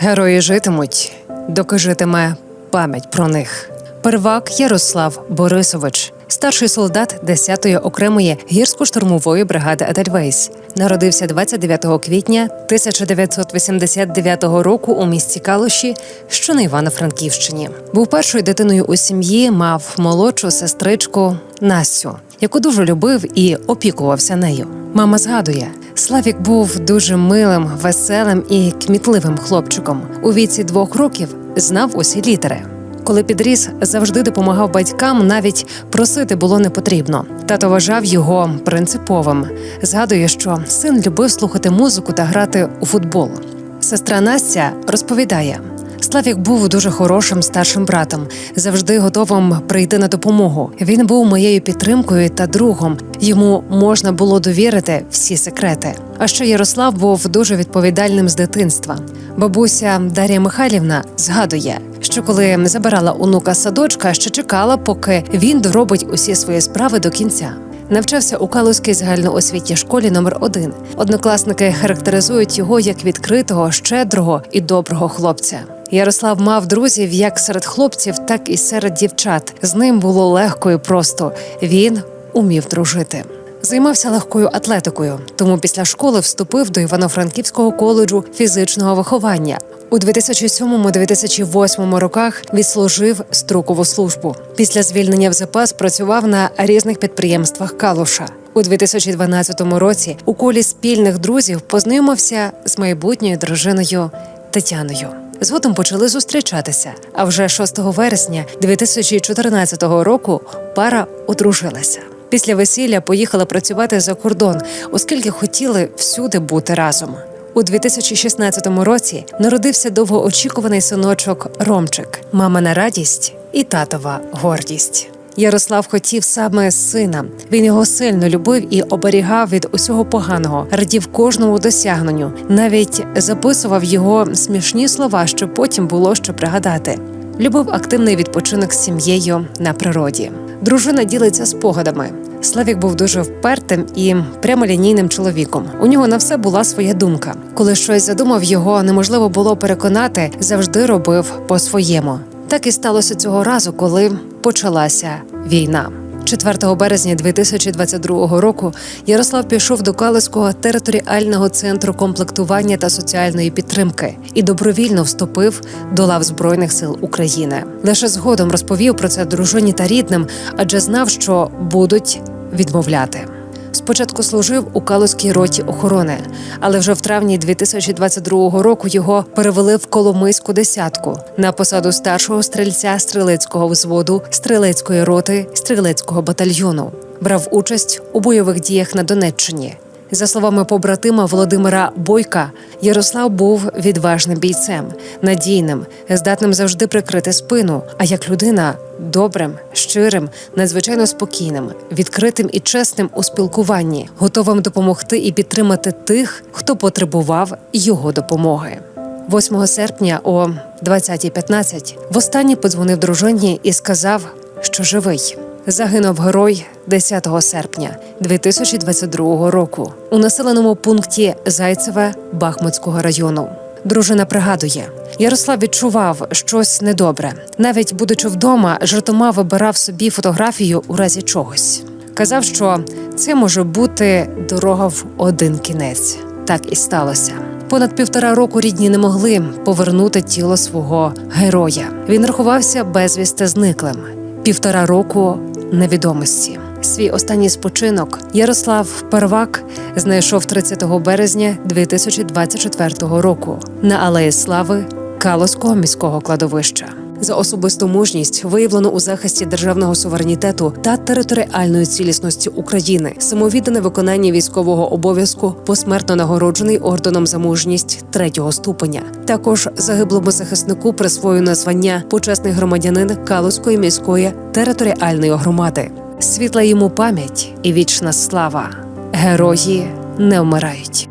Герої житимуть, доки житиме пам'ять про них. Первак Ярослав Борисович, старший солдат 10-ї окремої гірсько-штурмової бригади Едельвейс, народився 29 квітня 1989 року у місті Калуші, що на Івано-Франківщині. Був першою дитиною у сім'ї, мав молодшу сестричку Настю, яку дуже любив і опікувався нею. Мама згадує, Славік був дуже милим, веселим і кмітливим хлопчиком. У віці двох років знав усі літери. Коли підріс, завжди допомагав батькам, навіть просити було не потрібно. Тато вважав його принциповим. Згадує, що син любив слухати музику та грати у футбол. Сестра Настя розповідає. Славік був дуже хорошим старшим братом, завжди готовим прийти на допомогу. Він був моєю підтримкою та другом. Йому можна було довірити всі секрети. А ще Ярослав був дуже відповідальним з дитинства. Бабуся Дар'я Михайлівна згадує, що коли забирала онука садочка, ще чекала, поки він доробить усі свої справи до кінця. Навчався у Калузькій загальноосвітній школі номер 1 Однокласники характеризують його як відкритого, щедрого і доброго хлопця. Ярослав мав друзів як серед хлопців, так і серед дівчат. З ним було легко і просто. Він умів дружити. Займався легкою атлетикою, тому після школи вступив до Івано-Франківського коледжу фізичного виховання. У 2007-2008 роках відслужив строкову службу. Після звільнення в запас працював на різних підприємствах Калуша. У 2012 році у колі спільних друзів познайомився з майбутньою дружиною Тетяною. Згодом почали зустрічатися. А вже 6 вересня 2014 року пара одружилася. Після весілля поїхала працювати за кордон, оскільки хотіли всюди бути разом. У 2016 році народився довгоочікуваний синочок Ромчик, мамина радість і татова гордість. Ярослав хотів саме сина. Він його сильно любив і оберігав від усього поганого, радів кожному досягненню, навіть записував його смішні слова, щоб потім було що пригадати. Любив активний відпочинок з сім'єю на природі. Дружина ділиться спогадами. Славік був дуже впертим і прямолінійним чоловіком. У нього на все була своя думка. Коли щось задумав, його неможливо було переконати, завжди робив по-своєму. Так і сталося цього разу, коли почалася війна. 4 березня 2022 року Ярослав пішов до Калицького територіального центру комплектування та соціальної підтримки і добровільно вступив до лав збройних сил України. Лише згодом розповів про це дружині та рідним, адже знав, що будуть відмовляти. Спочатку служив у Калузькій роті охорони, але вже в травні 2022 року його перевели в Коломийську десятку на посаду старшого стрільця стрілецького взводу стрілецької роти стрілецького батальйону. Брав участь у бойових діях на Донеччині. За словами побратима Володимира Бойка, Ярослав був відважним бійцем, надійним, здатним завжди прикрити спину. А як людина добрим, щирим, надзвичайно спокійним, відкритим і чесним у спілкуванні, готовим допомогти і підтримати тих, хто потребував його допомоги. 8 серпня о 20.15 востаннє подзвонив дружині і сказав, що живий. Загинув герой 10 серпня 2022 року у населеному пункті Зайцеве Бахмутського району. Дружина пригадує, Ярослав відчував щось недобре. Навіть будучи вдома, жартома вибирав собі фотографію у разі чогось. Казав, що це може бути дорога в один кінець. Так і сталося. Понад півтора року рідні не могли повернути тіло свого героя. Він рахувався безвісти зниклим. Півтора року невідомості. Свій останній спочинок Ярослав Первак знайшов 30 березня 2024 року на Алеї Слави Калоського міського кладовища. За особисту мужність виявлено у захисті державного суверенітету та територіальної цілісності України, самовіддане виконання військового обов'язку, посмертно нагороджений орденом за мужність третього ступеня. Також загиблому захиснику присвоєно звання почесний громадянин Калузької міської територіальної громади. Світла йому пам'ять і вічна слава. Герої не вмирають.